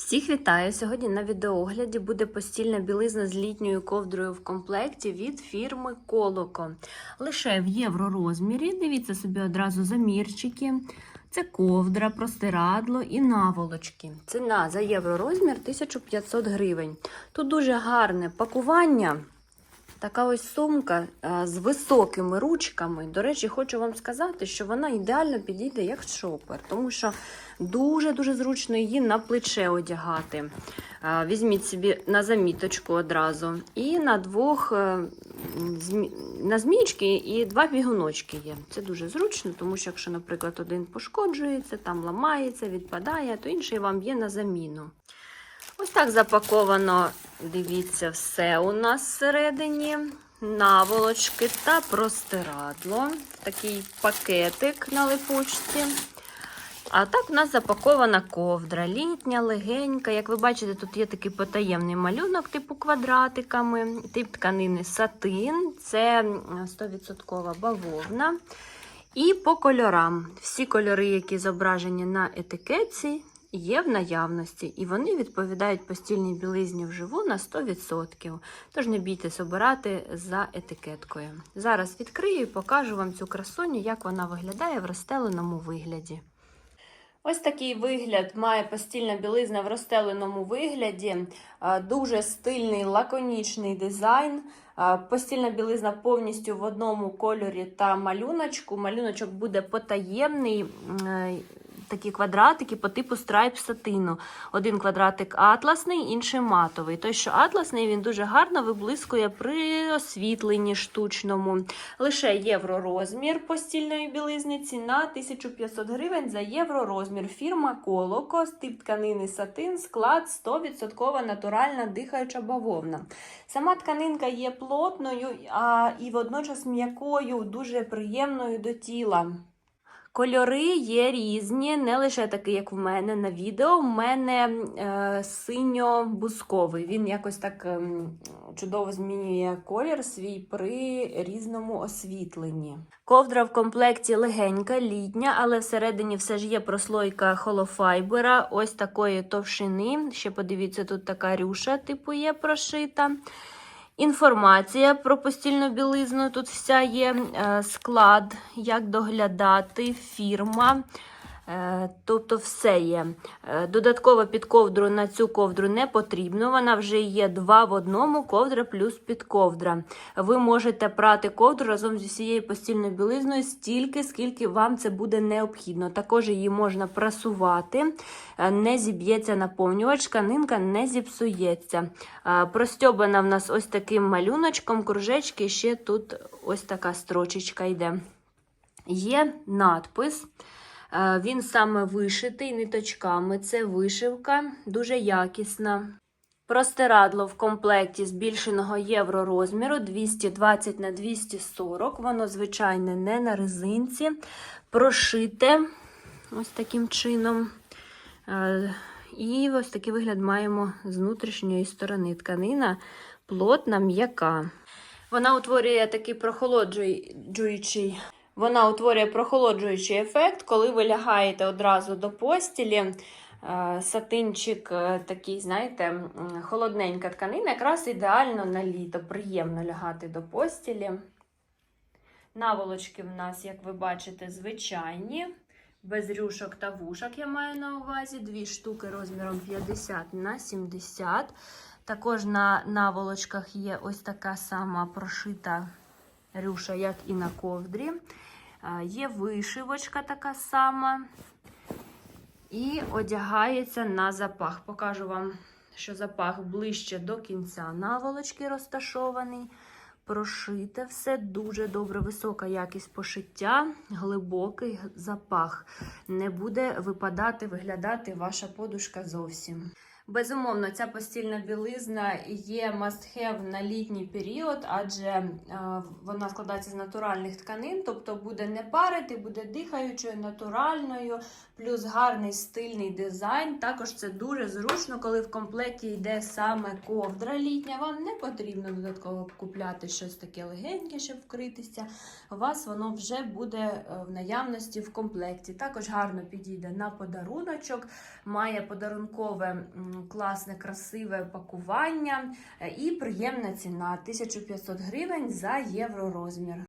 Всіх вітаю! Сьогодні на відеоогляді буде постільна білизна з літньою ковдрою в комплекті від фірми Колоко. Лише в євророзмірі. Дивіться собі одразу замірчики. Це ковдра, простирадло і наволочки. Ціна за євро розмір 1500 гривень. Тут дуже гарне пакування. Така ось сумка з високими ручками. До речі, хочу вам сказати, що вона ідеально підійде як шопер, тому що дуже-дуже зручно її на плече одягати. Візьміть собі на заміточку одразу. І на двох е, на змічки і два бігуночки є. Це дуже зручно, тому що якщо, наприклад, один пошкоджується, там ламається, відпадає, то інший вам є на заміну. Ось так запаковано, дивіться, все у нас всередині. Наволочки та простирадло. Такий пакетик на липучці. А так у нас запакована ковдра, літня, легенька. Як ви бачите, тут є такий потаємний малюнок, типу квадратиками, тип тканини сатин, це 100% бавовна. І по кольорам. Всі кольори, які зображені на етикетці, є в наявності, і вони відповідають постільній білизні вживу на 100%. Тож не бійтесь обирати за етикеткою. Зараз відкрию і покажу вам цю красуню, як вона виглядає в розстеленому вигляді. Ось такий вигляд має постільна білизна в розстеленому вигляді. Дуже стильний, лаконічний дизайн. Постільна білизна повністю в одному кольорі та малюночку. Малюночок буде потаємний. Такі квадратики по типу страйп сатину. Один квадратик атласний, інший матовий. Той, що атласний, він дуже гарно виблискує при освітленні штучному. Лише євро розмір постільної білизни, ціна 1500 гривень за євро розмір. Фірма Колоко, тип тканини сатин, склад 100% натуральна дихаюча бавовна. Сама тканинка є плотною а, і водночас м'якою, дуже приємною до тіла. Кольори є різні, не лише такий, як в мене на відео. У мене е, синьо-бусковий. Він якось так ем, чудово змінює колір свій при різному освітленні. Ковдра в комплекті легенька, літня, але всередині все ж є прослойка холофайбера, ось такої товщини. Ще подивіться, тут така рюша, типу, є прошита. Інформація про постільну білизну тут вся є е, склад, як доглядати, фірма. Е, Тобто все є. Е, Додатково під ковдру на цю ковдру не потрібно. Вона вже є два в одному, ковдра плюс підковдра. Ви можете прати ковдру разом зі всією постільною білизною стільки, скільки вам це буде необхідно. Також її можна прасувати, е, не зіб'ється наповнювач, тканинка не зіпсується. Простьобана в нас ось таким малюночком, кружечки, ще тут ось така строчечка йде. Є надпис. Е, Він саме вишитий ниточками. Це вишивка, дуже якісна. Простирадло в комплекті збільшеного євро розміру 220 на 240. Воно, звичайне, не на резинці. Прошите ось таким чином. Е, І ось такий вигляд маємо з внутрішньої сторони. Тканина плотна, м'яка. Вона утворює такий прохолоджуючий вона утворює прохолоджуючий ефект, коли ви лягаєте одразу до постілі. Е, Сатинчик е, такий, знаєте, холодненька тканина, якраз ідеально на літо, приємно лягати до постілі. Наволочки в нас, як ви бачите, звичайні, без рюшок та вушок я маю на увазі. Дві штуки розміром 50 на 70. Також на наволочках є ось така сама прошита рюша, як і на ковдрі. Є вишивочка така сама. І одягається на запах. Покажу вам, що запах ближче до кінця наволочки розташований. Прошите все дуже добре, висока якість пошиття, глибокий запах. Не буде випадати, виглядати ваша подушка зовсім. Безумовно, ця постільна білизна є must-have на літній період, адже е, вона складається з натуральних тканин, тобто буде не парити, буде дихаючою, натуральною, плюс гарний стильний дизайн. Також це дуже зручно, коли в комплекті йде саме ковдра літня. Вам не потрібно додатково купляти щось таке легеньке, щоб вкритися. У вас воно вже буде е, в наявності в комплекті. Також гарно підійде на подаруночок, має подарункове класне, красиве пакування е, і приємна ціна 1500 гривень за євро розмір.